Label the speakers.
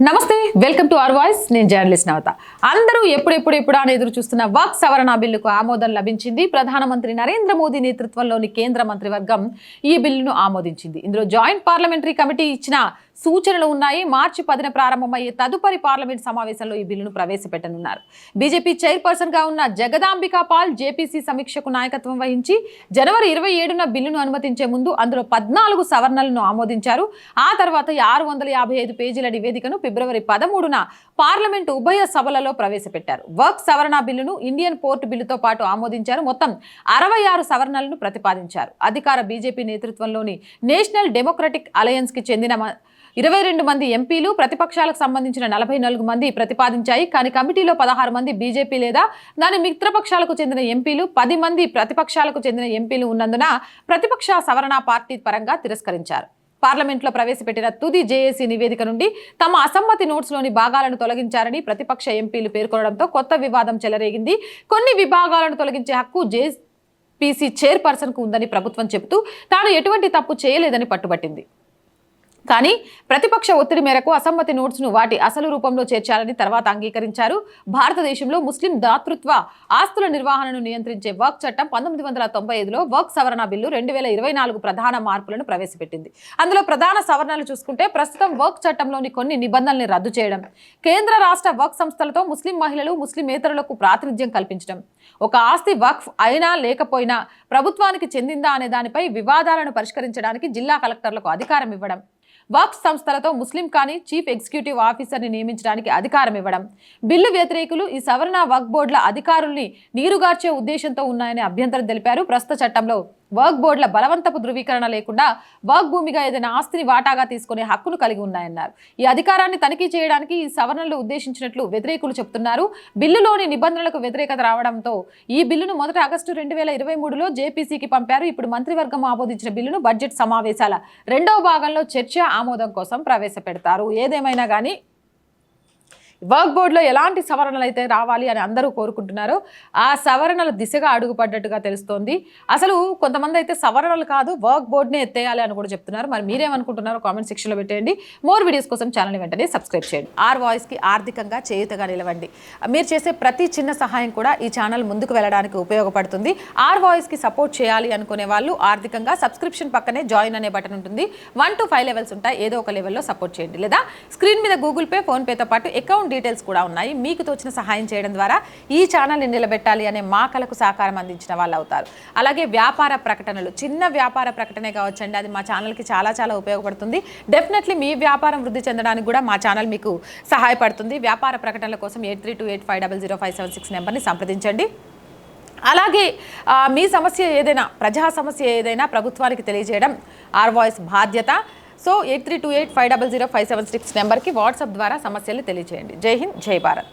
Speaker 1: నమస్తే welcome to our voice. నేను journalist నవత. అందరూ ఎప్పుడెప్పుడు ఎప్పుడు అని ఎదురు చూస్తున్న వాక్ సవరణ బిల్లుకు ఆమోదం లభించింది. ప్రధానమంత్రి నరేంద్ర మోదీ నేతృత్వంలోని కేంద్ర మంత్రివర్గం ఈ బిల్లును ఆమోదించింది. ఇందులో జాయింట్ పార్లమెంటరీ కమిటీ ఇచ్చిన సూచనలు ఉన్నాయి. మార్చి పదిన ప్రారంభమయ్యే తదుపరి పార్లమెంట్ సమావేశంలో ఈ బిల్లును ప్రవేశపెట్టనున్నారు. బీజేపీ చైర్పర్సన్గా ఉన్న జగదాంబికా పాల్ జేపీసీ సమీక్షకు నాయకత్వం వహించి జనవరి ఇరవై ఏడున బిల్లును అనుమతించే ముందు అందులో పద్నాలుగు సవరణలను ఆమోదించారు. ఆ తర్వాత ఆరు వందల యాభై ఐదు పేజీల నివేదికను ఫిబ్రవరి పదమూడున పార్లమెంటు ఉభయ సభలలో ప్రవేశపెట్టారు. వర్క్ సవరణ బిల్లును ఇండియన్ పోర్ట్ బిల్లుతో పాటు ఆమోదించారు. మొత్తం అరవై ఆరు సవరణలను ప్రతిపాదించారు. అధికార బీజేపీ నేతృత్వంలోని నేషనల్ డెమోక్రటిక్ అలయన్స్కి చెందిన మ- ఇరవై రెండు మంది ఎంపీలు ప్రతిపక్షాలకు సంబంధించిన నలభై నాలుగు మంది ప్రతిపాదించాయి. కానీ కమిటీలో పదహారు మంది బీజేపీ లేదా దాని మిత్రపక్షాలకు చెందిన ఎంపీలు పది మంది ప్రతిపక్షాలకు చెందిన ఎంపీలు ఉన్నందున ప్రతిపక్ష సవరణ పార్టీ పరంగా తిరస్కరించారు. పార్లమెంట్లో ప్రవేశపెట్టిన తుది జేఏసీ నివేదిక నుండి తమ అసమ్మతి నోట్స్లోని భాగాలను తొలగించారని ప్రతిపక్ష ఎంపీలు పేర్కొనడంతో కొత్త వివాదం చెలరేగింది. కొన్ని విభాగాలను తొలగించే హక్కు జే పీసీ చైర్పర్సన్కు ఉందని ప్రభుత్వం చెబుతూ తాను ఎటువంటి తప్పు చేయలేదని పట్టుబట్టింది. కానీ ప్రతిపక్ష ఒత్తిడి మేరకు అసమ్మతి నోట్స్ను వాటి అసలు రూపంలో చేర్చాలని తర్వాత అంగీకరించారు. భారతదేశంలో ముస్లిం దాతృత్వ ఆస్తుల నిర్వహణను నియంత్రించే వర్క్ చట్టం పంతొమ్మిది వందల తొంభై ఐదులో వర్క్ సవరణ బిల్లు రెండు వేల ఇరవై నాలుగు ప్రధాన మార్పులను ప్రవేశపెట్టింది. అందులో ప్రధాన సవరణలు చూసుకుంటే ప్రస్తుతం వర్క్ చట్టంలోని కొన్ని నిబంధనల్ని రద్దు చేయడం కేంద్ర రాష్ట్ర వర్క్ సంస్థలతో ముస్లిం మహిళలు ముస్లిమేతరులకు ప్రాతినిధ్యం కల్పించడం. ఒక ఆస్తి వక్ఫ్ అయినా లేకపోయినా ప్రభుత్వానికి చెందిందా అనే దానిపై వివాదాలను పరిష్కరించడానికి జిల్లా కలెక్టర్లకు అధికారం ఇవ్వడం. వక్ఫ్ సంస్థలతో ముస్లిం కానీ చీఫ్ ఎగ్జిక్యూటివ్ ఆఫీసర్ని నియమించడానికి అధికారం ఇవ్వడం బిల్లు వ్యతిరేకులు ఈ సవరణ వక్ఫ్ బోర్డుల అధికారుల్ని నీరుగార్చే ఉద్దేశంతో ఉన్నాయని అభ్యంతరం తెలిపారు. ప్రస్తుత చట్టంలో వర్క్ బోర్డుల బలవంతపు ధృవీకరణ లేకుండా వర్క్ భూమిగా ఏదైనా ఆస్తిని వాటాగా తీసుకునే హక్కును కలిగి ఉన్నాయన్నారు. ఈ అధికారాన్ని తనిఖీ చేయడానికి ఈ సవరణలు ఉద్దేశించినట్లు వ్యతిరేకులు చెబుతున్నారు బిల్లులోని నిబంధనలకు వ్యతిరేకత రావడంతో ఈ బిల్లును మొదట ఆగస్టు రెండు వేల ఇరవై మూడులో జేపీసీకి పంపారు. ఇప్పుడు మంత్రివర్గం ఆమోదించిన బిల్లును బడ్జెట్ సమావేశాల రెండవ భాగంలో చర్చ ఆమోదం కోసం ప్రవేశపెడతారు. ఏదేమైనా కానీ వర్క్ బోర్డులో ఎలాంటి సవరణలు అయితే రావాలి అని అందరూ కోరుకుంటున్నారో ఆ సవరణల దిశగా అడుగుపడ్డట్టుగా తెలుస్తోంది. అసలు కొంతమంది అయితే సవరణలు కాదు వర్క్ బోర్డునే ఎత్తేయాలి అని కూడా చెప్తున్నారు. మరి మీరేమనుకుంటున్నారో కామెంట్ సెక్షన్లో పెట్టండి మోర్ వీడియోస్ కోసం ఛానల్ వెంటనే సబ్స్క్రైబ్ చేయండి. ఆర్ వాయిస్కి ఆర్థికంగా చేయుతగా నిలవండి. మీరు చేసే ప్రతి చిన్న సహాయం కూడా ఈ ఛానల్ ముందుకు వెళ్ళడానికి ఉపయోగపడుతుంది. ఆర్ వాయిస్కి సపోర్ట్ చేయాలి అనుకునే వాళ్ళు ఆర్థికంగా సబ్స్క్రిప్షన్ పక్కనే జాయిన్ అనే బటన్ ఉంటుంది. వన్ టు ఫైవ్ లెవెల్స్ ఉంటాయి. ఏదో ఒక లెవెల్లో సపోర్ట్ చేయండి. లేదా స్క్రీన్ మీద గూగుల్ పే ఫోన్పేతో పాటు అకౌంట్ డీటెయిల్స్ కూడా ఉన్నాయి. మీకు తోచిన సహాయం చేయడం ద్వారా ఈ ఛానల్ని నిలబెట్టాలి అనే మా కలకు సహకారం అందించిన వాళ్ళు అవుతారు. అలాగే వ్యాపార ప్రకటనలు చిన్న వ్యాపార ప్రకటనే కావచ్చండి. అది మా ఛానల్కి చాలా చాలా ఉపయోగపడుతుంది. డెఫినెట్లీ మీ వ్యాపారం వృద్ధి చెందడానికి కూడా మా ఛానల్ మీకు సహాయపడుతుంది. వ్యాపార ప్రకటనల కోసం eight three two eight five double zero five seven six నెంబర్ని సంప్రదించండి. అలాగే మీ సమస్య ఏదైనా ప్రజా సమస్య ఏదైనా ప్రభుత్వానికి తెలియజేయడం ఆర్ వాయిస్ బాధ్యత so eight three two eight five double zero five seven six నెంబర్కి వాట్సాప్ ద్వారా సమస్యలు తెలియజేయండి జై హింద్ జై భారత్.